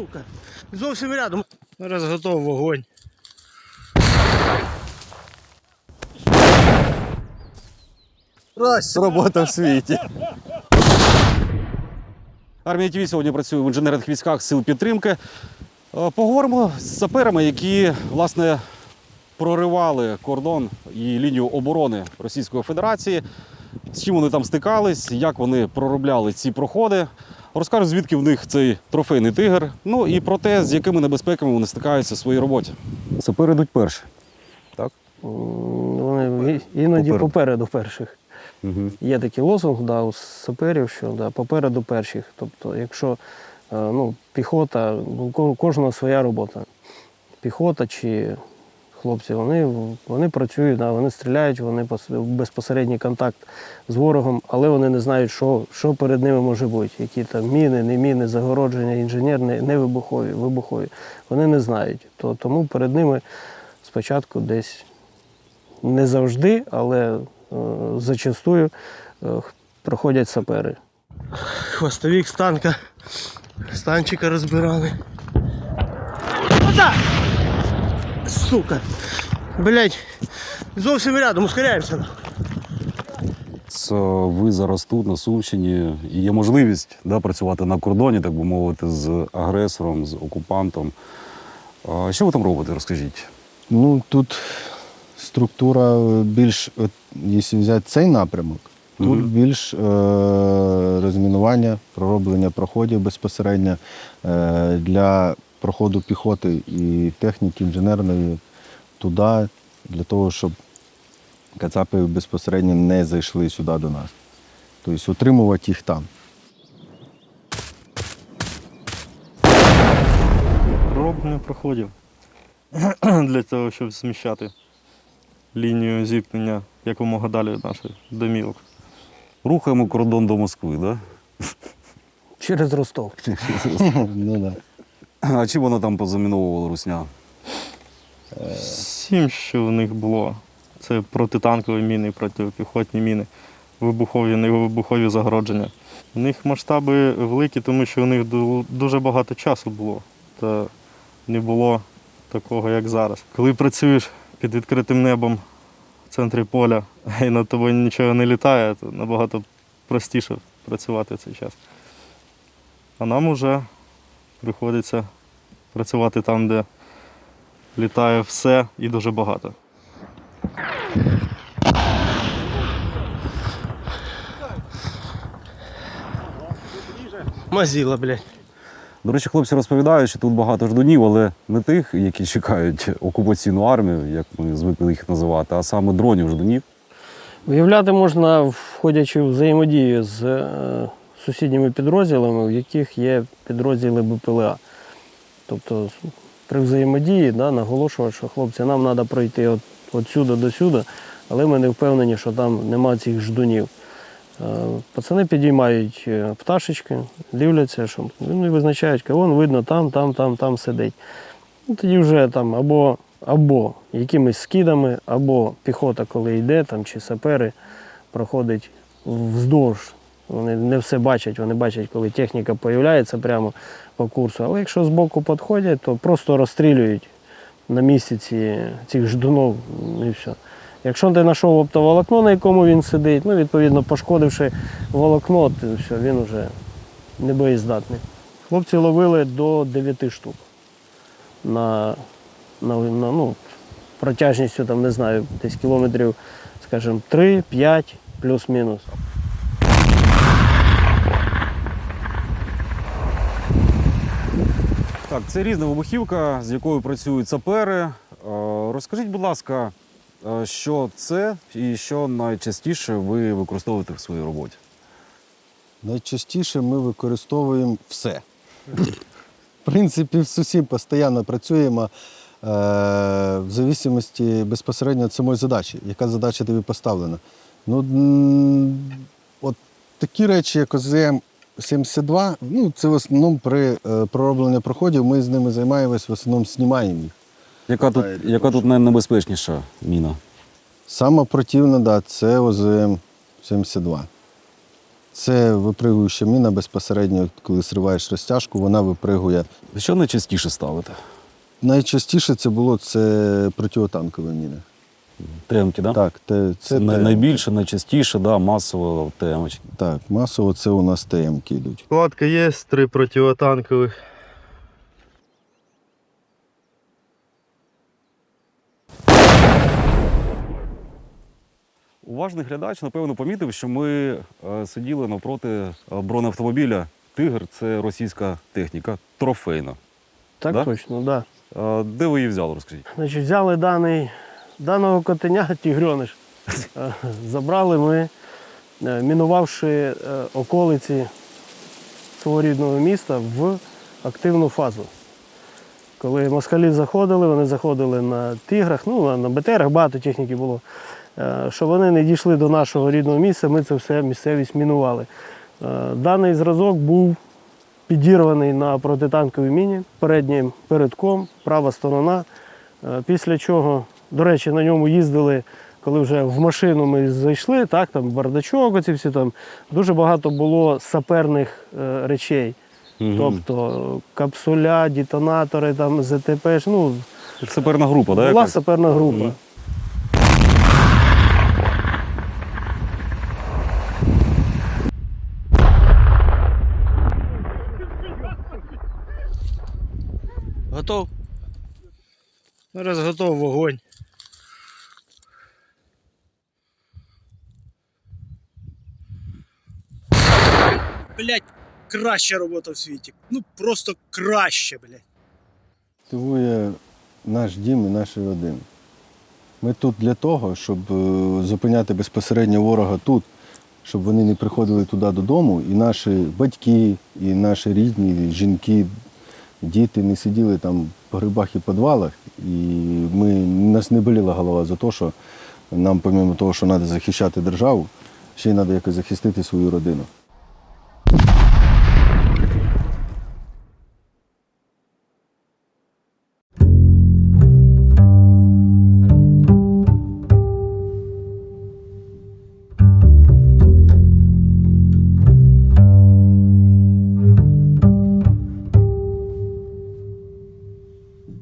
сука. Зовсім рядом. Зараз готов вогонь. Робота в світі. Армія ТВ сьогодні працює в інженерних військах сил підтримки. Е, Поговоримо з саперами, які власне проривали кордон і лінію оборони Російської Федерації. З чим вони там стикались, як вони проробляли ці проходи. Розкажу, звідки в них цей трофейний тигр. Ну і про те, з якими небезпеками вони стикаються в своїй роботі. Сапери йдуть перші. Так? Вони іноді Попереду. попереду, перших. Угу. Є такий лозунг да, у саперів, що да, попереду перших. Тобто, якщо е, ну, піхота, у кожного своя робота. Піхота чи хлопці, вони, вони працюють, да, вони стріляють, вони в безпосередній контакт з ворогом, але вони не знають, що, що перед ними може бути. Які там міни, не міни, загородження, інженерні, не вибухові, вибухові. Вони не знають. То, тому перед ними спочатку десь не завжди, але е, зачастую е, проходять сапери. Хвостовик з танка. З танчика розбирали. Ота! Сука. Блять. Зовсім рядом, ускоряємося. Це ви зараз тут, на Сумщині, і є можливість да, працювати на кордоні, так би мовити, з агресором, з окупантом. А що ви там робите, розкажіть? Ну тут структура більш, от, якщо взяти цей напрямок, тут більш е, розмінування, пророблення проходів безпосередньо е, для проходу піхоти і техніки інженерної туди, для того, щоб кацапи безпосередньо не зайшли сюди до нас. Тобто утримувати їх там. Пророблення проходів для того, щоб зміщати лінію зіткнення якомога далі від наших домівок. Рухаємо кордон до Москви, да? Через Ростов. ну, да. А чим вона там позаміновувала русня? Всім, що в них було, це протитанкові міни, протипіхотні міни, вибухові, невибухові загородження. У них масштаби великі, тому що у них дуже багато часу було. Та не було такого, як зараз. Коли працюєш під відкритим небом в центрі поля і над тобою нічого не літає, то набагато простіше працювати цей час. А нам вже приходиться працювати там, де літає все і дуже багато. Мазіла, блядь. До речі, хлопці розповідають, що тут багато ждунів, але не тих, які чекають окупаційну армію, як ми звикли їх називати, а саме дронів ждунів. Виявляти можна, входячи в взаємодію з е, сусідніми підрозділами, в яких є підрозділи БПЛА. Тобто при взаємодії да, наголошувати, що хлопці, нам треба пройти от, от сюди до сюди, але ми не впевнені, що там нема цих ждунів. Е, Пацани підіймають е, пташечки, дивляться, що вони визначають, кого видно, там, там, там, там сидить. Ну, тоді вже там або, або якимись скидами, або піхота, коли йде, там, чи сапери, проходить вздовж. Вони не все бачать, вони бачать, коли техніка з'являється прямо по курсу. Але якщо збоку підходять, то просто розстрілюють на місці ці, цих ждунов і все. Якщо ти знайшов оптоволокно, на якому він сидить, ну, відповідно, пошкодивши волокно, то все, він вже не боєздатний. Хлопці ловили до 9 штук на, на, на ну, протяжністю, там, не знаю, десь кілометрів, скажімо, 3-5 плюс-мінус. Це різна вибухівка, з якою працюють сапери. Е, Розкажіть, будь ласка, е, що це і що найчастіше ви використовуєте в своїй роботі? Найчастіше ми використовуємо все. В принципі, з усім постійно працюємо е, в зависимості безпосередньо від самої задачі, яка задача тобі поставлена. Ну, от такі речі, як ОЗМ-72, ну, це в основному при е, проробленні проходів, ми з ними займаємось, в основному знімаємо їх. Яка тут, яка тут найнебезпечніша міна? Саме противна, да, це ОЗМ-72. Це випригуюча міна безпосередньо, коли зриваєш розтяжку, вона випригує. Що найчастіше ставите? Найчастіше це було це протитанкові міни. Темки, да? Так, те, Це це най- найбільше, найчастіше, да, масово темочки. Так, масово це у нас ТМ-ки йдуть. Складка є, три протитанкових. Уважний глядач, напевно, помітив, що ми е, сиділи навпроти бронеавтомобіля. Тигр це російська техніка, трофейна. Так Да? точно, так. Да. Е, Де ви її взяли, розкажіть? Значить, взяли даний, даного котеня, тігрьониш. Е, Забрали ми, е, мінувавши е, околиці свого рідного міста в активну фазу. Коли москалі заходили, вони заходили на тиграх, ну, на- БТРах, багато техніки було. Щоб вони не дійшли до нашого рідного місця, ми це все місцевість мінували. Даний зразок був підірваний на протитанковій міні переднім передком, права сторона. Після чого, до речі, на ньому їздили, коли вже в машину ми зайшли, так, там бардачок, оці всі там, дуже багато було саперних е, речей. Тобто капсуля, детонатори, там, ЗТП, ну, Саперна група, да? була якась? саперна група. Мгм. Готов? Зараз готов вогонь. Блять, краща робота в світі. Ну просто краще, блять. Мотивує наш дім і наші родини. Ми тут для того, щоб е, зупиняти безпосередньо ворога тут, щоб вони не приходили туди додому, і наші батьки, і наші рідні, і жінки, діти не сиділи там по грибах і підвалах. І ми, нас не боліла голова за те, що нам, помимо того, що треба захищати державу, ще й треба якось захистити свою родину.